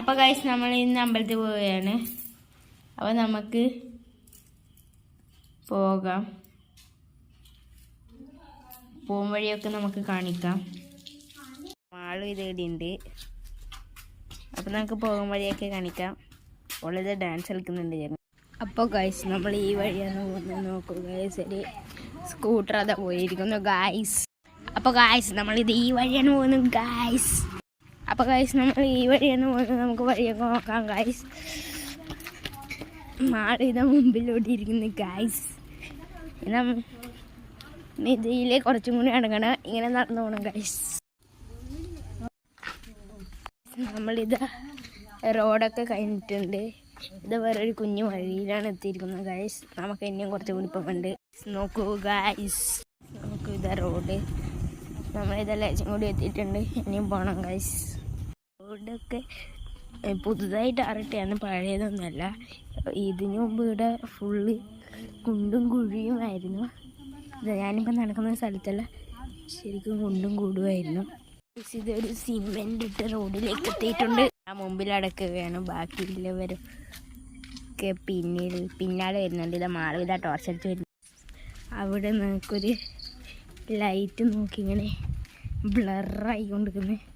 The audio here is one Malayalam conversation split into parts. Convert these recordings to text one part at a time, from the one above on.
അപ്പോൾ കഴിച്ച് നമ്മൾ ഇന്ന് അമ്പലത്തിൽ പോവുകയാണ്. അപ്പോൾ നമുക്ക് പോകാം. പോകും വഴിയൊക്കെ നമുക്ക് കാണിക്കാം. മാൾ ഇത് ഇവിടെ ഉണ്ട് അപ്പോൾ നമുക്ക് പോകും വഴിയൊക്കെ കാണിക്കാം. ഓളിത് ഡാൻസ് കളിക്കുന്നുണ്ട് ഞാൻ അപ്പോൾ ഗൈസ് നമ്മൾ ഈ വഴിയാണ് പോകുന്നത്. നോക്കൂ ഗൈസ് ഒരു സ്കൂട്ടർ അതാ പോയിരിക്കുന്നു ഗൈസ് അപ്പോൾ ഗൈസ് നമ്മളിത് ഈ വഴിയാണ് പോകുന്നത് ഗൈസ് അപ്പോൾ ഗൈസ് നമ്മൾ ഈ വഴിയാണ് പോകുന്നത്. നമുക്ക് വഴിയൊക്കെ നോക്കാം ഗൈസ് മാളിയുടെ മുമ്പിലോട്ട് ഇരിക്കുന്നു ഗൈസ് നിധിയിലെ കുറച്ചും കൂടി അടങ്ങണം ഇങ്ങനെ നടന്നു പോകണം ഗൈസ് നമ്മളിത് റോഡൊക്കെ കഴിഞ്ഞിട്ടുണ്ട്. ഇത് വേറെ ഒരു കുഞ്ഞു വഴിയിലാണ് എത്തിയിരിക്കുന്നത് ഗൈസ് നമുക്ക് ഇനിയും കുറച്ച് കൂടി നോക്കൂ ഗൈസ് നമുക്ക് ഇതാ റോഡ്. നമ്മളിതെല്ലാം കൂടി എത്തിയിട്ടുണ്ട്. ഇനിയും പോകണം ഗൈസ് ഏ, പുതുതായിട്ട് അറിട്ടാണ് പഴയതൊന്നുമല്ല ഇതിനു മുമ്പ് ഇവിടെ ഫുള്ള് കുണ്ടും കുഴിയുമായിരുന്നു. ഞാനിപ്പോൾ നടക്കുന്ന സ്ഥലത്തല്ല ശരിക്കും കുണ്ടും കൂടുമായിരുന്നു ഇതൊരു സിമെന്റ് ഇട്ട റോഡിലേക്ക് എത്തിയിട്ടുണ്ട്. ആ മുമ്പിൽ അടക്കുകയാണ്. ബാക്കിയുള്ളവരും ഒക്കെ പിന്നിൽ പിന്നാലെ വരുന്നുണ്ട്. ഇത് മാളവിത ടോർച്ച് അടിച്ച് വരുന്നു. അവിടെ നമുക്കൊരു ലൈറ്റ് നോക്കി ഇങ്ങനെ ബ്ലറായി കൊണ്ടിരിക്കുന്നത്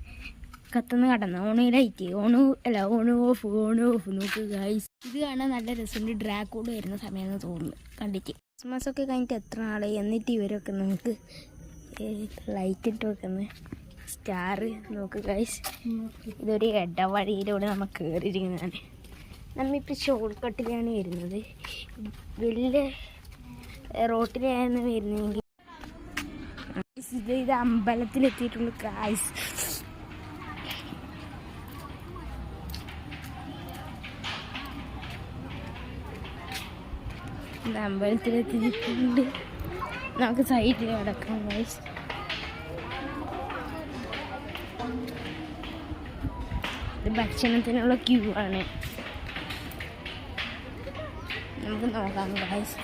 കത്തുന്ന കടന്ന ഓണ് ലൈറ്റ് ഓണ് അല്ല ഓണ് ഓഫ് ഓണ് ഓഫ് നോക്ക് ഗൈസ് ഇത് കാണാൻ നല്ല രസമുണ്ട്. ഡ്രാക്കൂട് വരുന്ന സമയമെന്ന് തോന്നുന്നു. കണ്ടിട്ട്. ക്രിസ്മസ് ഒക്കെ കഴിഞ്ഞിട്ട് എത്ര നാളായി? എന്നിട്ട് ഇവരൊക്കെ നമുക്ക് ലൈറ്റ് ഇട്ട് വെക്കുന്നത് സ്റ്റാർ നോക്ക് ഗൈസ് ഇതൊരു ഇടവഴിയിലൂടെ നമ്മൾ കയറിയിരിക്കുന്നതാണ് നമ്മിപ്പോൾ ഷോർട്ട് കട്ടിലാണ് വരുന്നത്. വലിയ റോട്ടിലാണ് വരുന്നതെങ്കിൽ. ഇത് ഇത് അമ്പലത്തിലെത്തിയിട്ടുണ്ട് ഗൈസ് അമ്പലത്തിലെത്തിയിട്ടുണ്ട്. നമുക്ക് സൈഡിൽ കിടക്കാം വൈസ് ഇത് ഭക്ഷണത്തിനുള്ള ക്യൂ ആണ്. നമുക്ക് നോക്കാം ഗൈസ്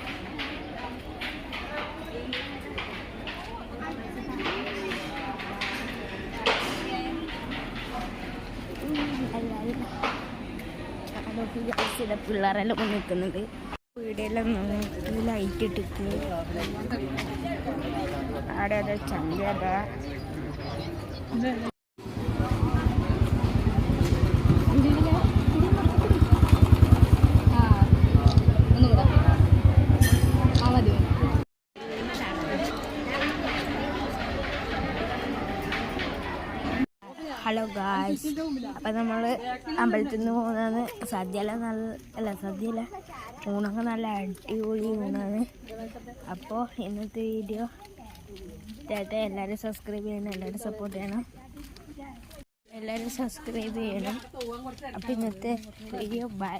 പിള്ളേരെല്ലാം നിൽക്കുന്നുണ്ട്. വീടെല്ലാം ലൈറ്റ് ഇട്ടിട്ട്. അവിടെ അതെ ചന്ദ്രത ഹലോ ഗായ്സ് അപ്പം നമ്മൾ അമ്പലത്തിൽ നിന്ന് പോകുന്നതാണ്. സദ്യയെല്ലാം നല്ല അല്ല സദ്യയല്ല. ഊണൊക്കെ നല്ല അടിപൊളി ഊണാണ്. അപ്പോൾ ഇന്നത്തെ വീഡിയോ ചേട്ടാ എല്ലാവരും സബ്സ്ക്രൈബ് ചെയ്യണം എല്ലാവരും സപ്പോർട്ട് ചെയ്യണം. എല്ലാവരും സബ്സ്ക്രൈബ് ചെയ്യണം. അപ്പോൾ ഇന്നത്തെ വീഡിയോ ബൈ